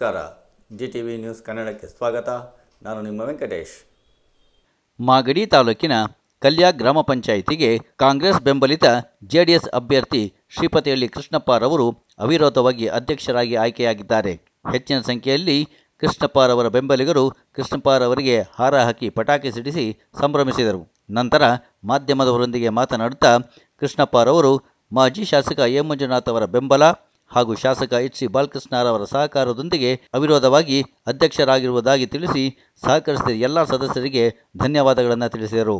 ನಮಸ್ಕಾರ. G T V news ಕನ್ನಡಕ್ಕೆ ಸ್ವಾಗತ. ನಾನು ನಿಮ್ಮ ವೆಂಕಟೇಶ್. ಮಾಗಡಿ ತಾಲೂಕಿನ ಕಲ್ಯಾ ಗ್ರಾಮ ಪಂಚಾಯಿತಿಗೆ ಕಾಂಗ್ರೆಸ್ ಬೆಂಬಲಿತ ಜೆಡಿಎಸ್ ಅಭ್ಯರ್ಥಿ ಶ್ರೀಪತಿಹಳ್ಳಿ ಕೃಷ್ಣಪ್ಪರವರು ಅವಿರೋಧವಾಗಿ ಅಧ್ಯಕ್ಷರಾಗಿ ಆಯ್ಕೆಯಾಗಿದ್ದಾರೆ. ಹೆಚ್ಚಿನ ಸಂಖ್ಯೆಯಲ್ಲಿ ಕೃಷ್ಣಪ್ಪರವರ ಬೆಂಬಲಿಗರು ಕೃಷ್ಣಪ್ಪರವರಿಗೆ ಹಾರ ಹಾಕಿ ಪಟಾಕಿ ಸಿಡಿಸಿ ಸಂಭ್ರಮಿಸಿದರು. ನಂತರ ಮಾಧ್ಯಮದವರೊಂದಿಗೆ ಮಾತನಾಡುತ್ತಾ ಕೃಷ್ಣಪ್ಪರವರು ಮಾಜಿ ಶಾಸಕ ಎ ಮಂಜುನಾಥ್ ಅವರ ಬೆಂಬಲ ಹಾಗೂ ಶಾಸಕ ಎಚ್ ಸಿ ಬಾಲಕೃಷ್ಣರವರ ಸಹಕಾರದೊಂದಿಗೆ ಅವಿರೋಧವಾಗಿ ಅಧ್ಯಕ್ಷರಾಗಿರುವುದಾಗಿ ತಿಳಿಸಿ ಸಹಕರಿಸಿದ ಎಲ್ಲ ಸದಸ್ಯರಿಗೆ ಧನ್ಯವಾದಗಳನ್ನು ತಿಳಿಸಿದರು.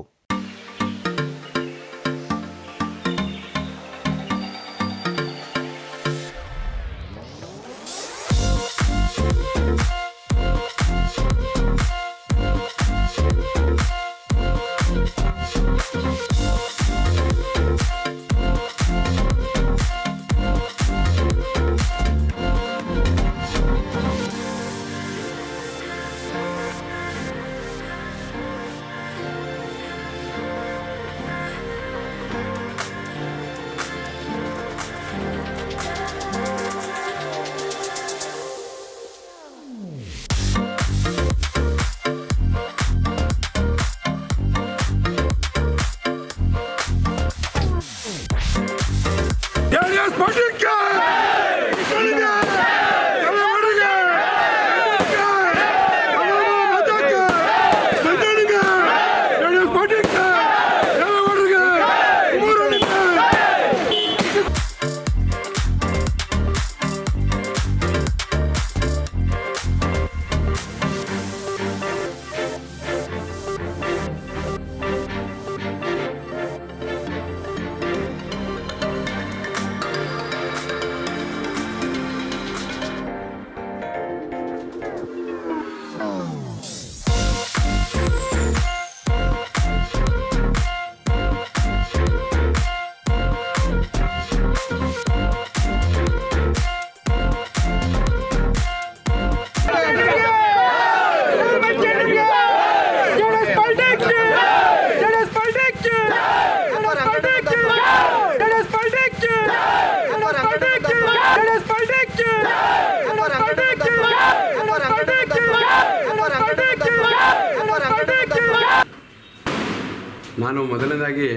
ನಾನು ಮೊದಲನೇದಾಗಿ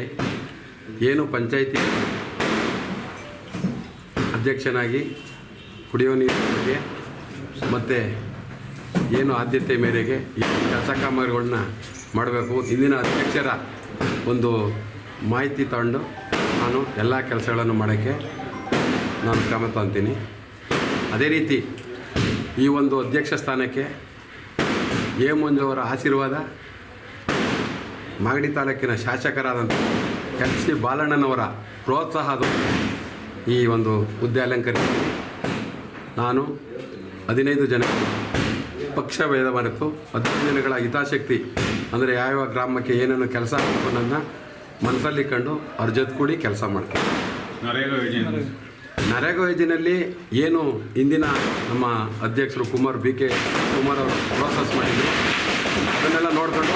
ಏನು ಪಂಚಾಯಿತಿ ಅಧ್ಯಕ್ಷನಾಗಿ ಕುಡಿಯೋ ನೀರು ಬಗ್ಗೆ ಮತ್ತು ಏನು ಆದ್ಯತೆ ಮೇರೆಗೆ ಈ ಕೆಲಸ ಕಾಮಗಾರಿಗಳನ್ನ ಮಾಡಬೇಕು. ಇಂದಿನ ಅಧ್ಯಕ್ಷರ ಒಂದು ಮಾಹಿತಿ ತಗೊಂಡು ನಾನು ಎಲ್ಲ ಕೆಲಸಗಳನ್ನು ಮಾಡೋಕ್ಕೆ ನಾನು ಕ್ರಮ ತಗೊತೀನಿ ಅದೇ ರೀತಿ ಈ ಒಂದು ಅಧ್ಯಕ್ಷ ಸ್ಥಾನಕ್ಕೆ ಎ ಮಂಜು ಅವರ ಆಶೀರ್ವಾದ ಮಾಗಡಿ ತಾಲೂಕಿನ ಶಾಸಕರಾದಂಥ ಎಚ್ ಸಿ ಬಾಲಣ್ಣನವರ ಪ್ರೋತ್ಸಾಹದ ಈ ಒಂದು ಹುದ್ದೆ ಅಲಂಕರಿಸಿ ನಾನು ಹದಿನೈದು ಜನ ಪಕ್ಷ ಭೇದ ಮರೆತು ಹದಿನೈದು ಜನಗಳ ಹಿತಾಸಕ್ತಿ ಅಂದರೆ ಯಾವ್ಯಾವ ಗ್ರಾಮಕ್ಕೆ ಏನೇನು ಕೆಲಸ ಅನ್ನೋದನ್ನು ಮನಸ್ಸಲ್ಲಿ ಕಂಡು ಅವ್ರ ಜೊತೆ ಕೂಡಿ ಕೆಲಸ ಮಾಡ್ತೀನಿ ನರೇಗಾ ಯೋಜನೆಯಲ್ಲಿ ಏನು ಇಂದಿನ ನಮ್ಮ ಅಧ್ಯಕ್ಷರು ಕುಮಾರ್ ಬಿ ಕೆ ಕುಮಾರ್ ಅವರು ಪ್ರೋಸೆಸ್ ಮಾಡಿದ್ರು. ಅದನ್ನೆಲ್ಲ ನೋಡಿಕೊಂಡು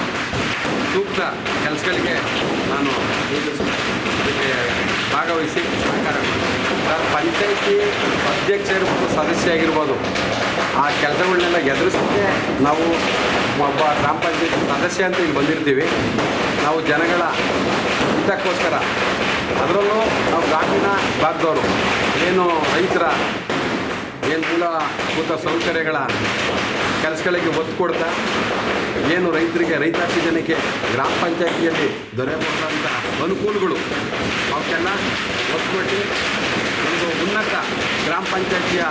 ಸೂಕ್ತ ಕೆಲಸಗಳಿಗೆ ನಾನು ಅದಕ್ಕೆ ಭಾಗವಹಿಸಿ ಸಹಕಾರ ಸರ್ ಪಂಚಾಯತಿ ಅಧ್ಯಕ್ಷ ಇರ್ಬೋದು ಸದಸ್ಯ ಆಗಿರ್ಬೋದು, ಆ ಕೆಲಸಗಳನ್ನೆಲ್ಲ ಎದುರಿಸೋಕ್ಕೆ ನಾವು ಒಬ್ಬ ಗ್ರಾಮ ಪಂಚಾಯತಿ ಸದಸ್ಯ ಅಂತ ಇಲ್ಲಿ ಬಂದಿರ್ತೀವಿ. ನಾವು ಜನಗಳ ಹಿತಕ್ಕೋಸ್ಕರ, ಅದರಲ್ಲೂ ನಾವು ಗ್ರಾಮೀಣ ಭಾಗದವರು, ಏನು ರೈತರ ಏನು ಮೂಲಭೂತ ಸೌಕರ್ಯಗಳ ಕೆಲಸಗಳಿಗೆ ಒತ್ತು ಕೊಡ್ತಾ, ಏನು ರೈತರಿಗೆ, ರೈತಾಪಿ ಜನಕ್ಕೆ, ಗ್ರಾಮ ಪಂಚಾಯತಿಯಲ್ಲಿ ದೊರೆಯಬಹುದಾದಂಥ ಅನುಕೂಲಗಳು, ಅವಕ್ಕೆಲ್ಲ ಒತ್ತು ಕೊಟ್ಟು ಒಂದು ಉನ್ನತ ಗ್ರಾಮ ಪಂಚಾಯತಿಯ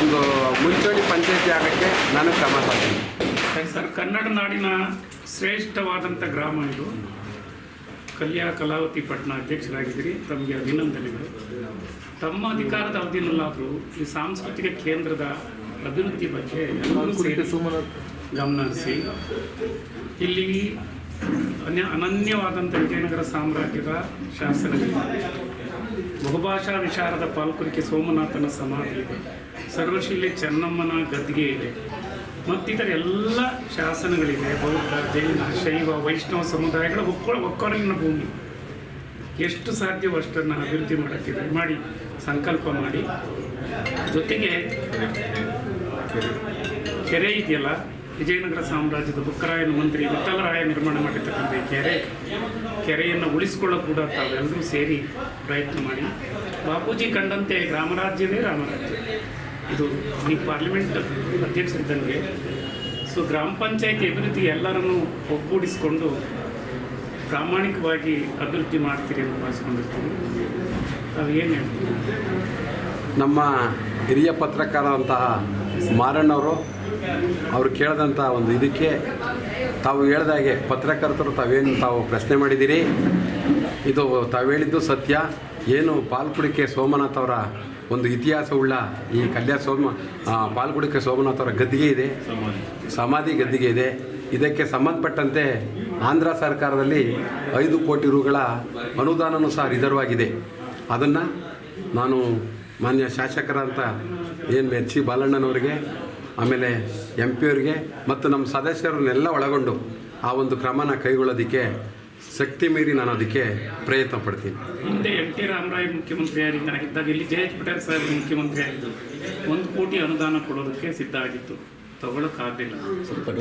ಒಂದು ಮುಂಚೂಣಿ ಪಂಚಾಯತಿ ಆಗೋಕ್ಕೆ ನಾನು ಕ್ರಮ ಸರ್, ಕನ್ನಡ ನಾಡಿನ ಶ್ರೇಷ್ಠವಾದಂಥ ಗ್ರಾಮ ಇದು. ಕಲ್ಯಾ ಕಲಾವತಿ ಪಟ್ಟಣ ಅಧ್ಯಕ್ಷರಾಗಿದ್ದೀರಿ ತಮಗೆ ಅಭಿನಂದನೆಗಳು. ತಮ್ಮ ಅಧಿಕಾರದ ಅವಧಿಯಲ್ಲಾದರೂ ಈ ಸಾಂಸ್ಕೃತಿಕ ಕೇಂದ್ರದ ಅಭಿವೃದ್ಧಿ ಬಗ್ಗೆ ಗಮನ ಹರಿಸಿ ಇಲ್ಲಿ ಅನ್ಯ ಅನನ್ಯವಾದಂಥ ವಿಜಯನಗರ ಸಾಮ್ರಾಜ್ಯದ ಶಾಸನ ಬಹುಭಾಷಾ ವಿಚಾರದ ಪಾಲ್ಕುರಿಕೆ ಸೋಮನಾಥನ ಸಮಾಧಿ ಇದೆ. ಸರ್ವಶೀಲೆ ಚೆನ್ನಮ್ಮನ ಗದ್ದಿಗೆ ಇದೆ. ಮತ್ತಿತರ ಎಲ್ಲ ಶಾಸನಗಳಿವೆ, ಬೌದ್ಧ, ಜೈನ, ಶೈವ, ವೈಷ್ಣವ ಸಮುದಾಯಗಳ ಒಕ್ಕೊ ಒಕ್ಕೊರಗಿನ ಭೂಮಿ. ಎಷ್ಟು ಸಾಧ್ಯವೋ ಅಷ್ಟನ್ನು ಅಭಿವೃದ್ಧಿ ಮಾಡುತ್ತಿದೆ ಮಾಡಿ, ಸಂಕಲ್ಪ ಮಾಡಿ. ಜೊತೆಗೆ ಕೆರೆ ಇದೆಯಲ್ಲ, ವಿಜಯನಗರ ಸಾಮ್ರಾಜ್ಯದ ಬುಕ್ಕರಾಯನ ಮಂತ್ರಿ ವಿಠಲರಾಯ ನಿರ್ಮಾಣ ಮಾಡಿರ್ತಕ್ಕಂಥ ಕೆರೆ, ಕೆರೆಯನ್ನು ಉಳಿಸ್ಕೊಳ್ಳೋ ಕೂಡ ತಾವೆಲ್ಲರೂ ಸೇರಿ ಪ್ರಯತ್ನ ಮಾಡಿ. ಬಾಪೂಜಿ ಕಂಡಂತೆ ಗ್ರಾಮರಾಜ್ಯವೇ ರಾಮರಾಜ್ಯ ಇದು ನೀವು ಪಾರ್ಲಿಮೆಂಟ್ ಅಧ್ಯಕ್ಷರಿದ್ದಂಗೆ ಸೊ ಗ್ರಾಮ ಪಂಚಾಯತಿ ಅಭಿವೃದ್ಧಿ ಎಲ್ಲರನ್ನೂ ಒಗ್ಗೂಡಿಸಿಕೊಂಡು ಪ್ರಾಮಾಣಿಕವಾಗಿ ಅಭಿವೃದ್ಧಿ ಮಾಡ್ತೀರಿ ಅಂತ ಭಾವಿಸ್ಕೊಂಡಿರ್ತೀವಿ. ನಾವು ಏನು ಹೇಳ್ತೀವಿ ನಮ್ಮ ಹಿರಿಯ ಪತ್ರಕಾರರಂತಹ ಮಾರಣ್ಣವರು ಅವರು ಕೇಳಿದಂಥ ಒಂದು ಇದಕ್ಕೆ ತಾವು ಹೇಳ್ದಾಗೆ ಪತ್ರಕರ್ತರು ತಾವೇನು ತಾವು ಪ್ರಶ್ನೆ ಮಾಡಿದ್ದೀರಿ. ಇದು ತಾವು ಹೇಳಿದ್ದು ಸತ್ಯ. ಏನು ಪಾಲ್ಕುಡಿಕೆ ಸೋಮನಾಥ್ ಅವರ ಒಂದು ಇತಿಹಾಸವುಳ್ಳ ಈ ಕಲ್ಯಾಣ ಸೋಮ ಪಾಲ್ಗುಡಿಕೆ ಸೋಮನಾಥರ ಗದ್ದಿಗೆ ಇದೆ. ಸಮಾಧಿ. ಗದ್ದಿಗೆ ಇದೆ. ಇದಕ್ಕೆ ಸಂಬಂಧಪಟ್ಟಂತೆ ಆಂಧ್ರ ಸರ್ಕಾರದಲ್ಲಿ ಐದು ಕೋಟಿ ರುಗಳ ಅನುದಾನವೂ ಸಹ ರಿಸರ್ವ್ ಆಗಿದೆ ಅದನ್ನು ನಾನು ಮಾನ್ಯ ಶಾಸಕರಂತ ಏನು ಎಚ್ ಸಿ ಬಾಲಣ್ಣನವರಿಗೆ ಆಮೇಲೆ ಎಂ ಪಿ ಅವರಿಗೆ ಮತ್ತು ನಮ್ಮ ಸದಸ್ಯರನ್ನೆಲ್ಲ ಒಳಗೊಂಡು ಆ ಒಂದು ಕ್ರಮನ ಕೈಗೊಳ್ಳೋದಕ್ಕೆ ಶಕ್ತಿ ಮೀರಿ ನಾನು ಅದಕ್ಕೆ ಪ್ರಯತ್ನ ಪಡ್ತೀನಿ. ಹಿಂದೆ ಎನ್ ಟಿ ರಾಮರಾಯ್ ಮುಖ್ಯಮಂತ್ರಿ ಆಗಿದ್ದಾಗ ಇಲ್ಲಿ ಜೆ ಎಚ್ ಪಟೇಲ್ ಸಾಹೇಬ್ ಮುಖ್ಯಮಂತ್ರಿ ಆಗಿದ್ದು ಒಂದು ಕೋಟಿ ಅನುದಾನ ಕೊಡೋದಕ್ಕೆ ಸಿದ್ಧ ಆಗಿತ್ತು. ತಗೊಳಕ್ಕಾಗಲಿಲ್ಲ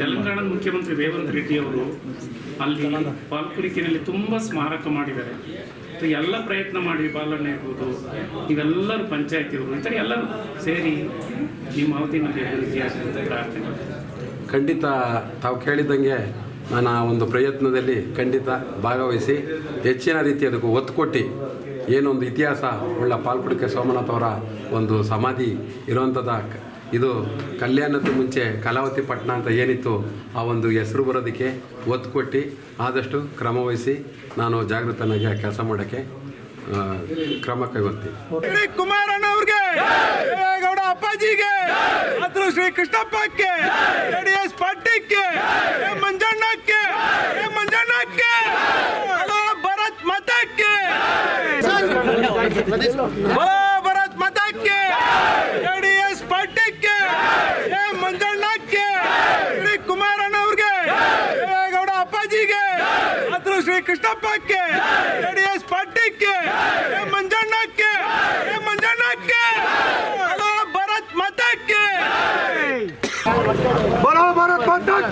ತೆಲಂಗಾಣದ ಮುಖ್ಯಮಂತ್ರಿ ರೇವಂತ್ ರೆಡ್ಡಿ ಅವರು ಅಲ್ಲಿ ಪಾಲ್ಕುರಿಕಿನಲ್ಲಿ ತುಂಬ ಸ್ಮಾರಕ ಮಾಡಿದ್ದಾರೆ. ಎಲ್ಲ ಪ್ರಯತ್ನ ಮಾಡಿ ಬಾಲಣ್ಣ ಇರ್ಬೋದು. ನೀವೆಲ್ಲರೂ ಪಂಚಾಯತಿಯವರು ಈ ಥರ ಎಲ್ಲರೂ ಸೇರಿ ನಿಮ್ಮ ಅವಧಿನಲ್ಲಿ ಅಭಿವೃದ್ಧಿ ಪ್ರಾರ್ಥನೆ ಖಂಡಿತ ತಾವು ಕೇಳಿದಂಗೆ ನಾನು ಒಂದು ಪ್ರಯತ್ನದಲ್ಲಿ ಖಂಡಿತ ಭಾಗವಹಿಸಿ ಹೆಚ್ಚಿನ ರೀತಿ ಅದಕ್ಕೆ ಒತ್ತು ಕೊಟ್ಟು ಏನೊಂದು ಇತಿಹಾಸ ಉಳ್ಳ ಪಾಲ್ಪುಡಿಕೆ ಸೋಮನಾಥ್ ಅವರ ಒಂದು ಸಮಾಧಿ ಇರುವಂಥದ್ದು ಇದು ಕಲ್ಯಾಣದ ಮುಂಚೆ ಕಲಾವತಿ ಪಟ್ಟಣ ಅಂತ ಏನಿತ್ತು, ಆ ಒಂದು ಹೆಸರು ಬರೋದಕ್ಕೆ ಒತ್ತು ಕೊಟ್ಟು ಆದಷ್ಟು ಕ್ರಮವಹಿಸಿ ನಾನು ಜಾಗೃತನಾಗಿ ಆ ಕೆಲಸ ಮಾಡೋಕ್ಕೆ ಕ್ರಮ ಕೈಗೊಳ್ತೀನಿ. ಕುಮಾರಣ್ಣ ಅಪ್ಪಾಜಿಗೆ ಶ್ರೀ ಕೃಷ್ಣಪ್ಪಕ್ಕೆ ಜೆಡಿಎಸ್ ಪಾರ್ಟಿಗೆ ಮಂಜಣ್ಣಕ್ಕೆ ಮಂಜಣ್ಣಕ್ಕೆ ಭರತ್ ಮತಕ್ಕೆ. ಭರತ್ ಮತಕ್ಕೆ ಜೆಡಿಎಸ್ ಎ ಮಂಜಣ್ಣಕ್ಕೆ, ಶ್ರೀ ಕುಮಾರಣ್ಣ ಅವ್ರಿಗೆ ದೇವೇಗೌಡ ಅಪ್ಪಾಜಿಗೆ ಅದ್ರ ಶ್ರೀ ಕೃಷ್ಣಪ್ಪಕ್ಕೆ ಜೆಡಿಎಸ್ ಎ ಮಂಜಣ್ಣಕ್ಕೆ ಹಲೋ ಭರತ್ ಮತಕ್ಕೆ ಬರೋ ಭಾರತ್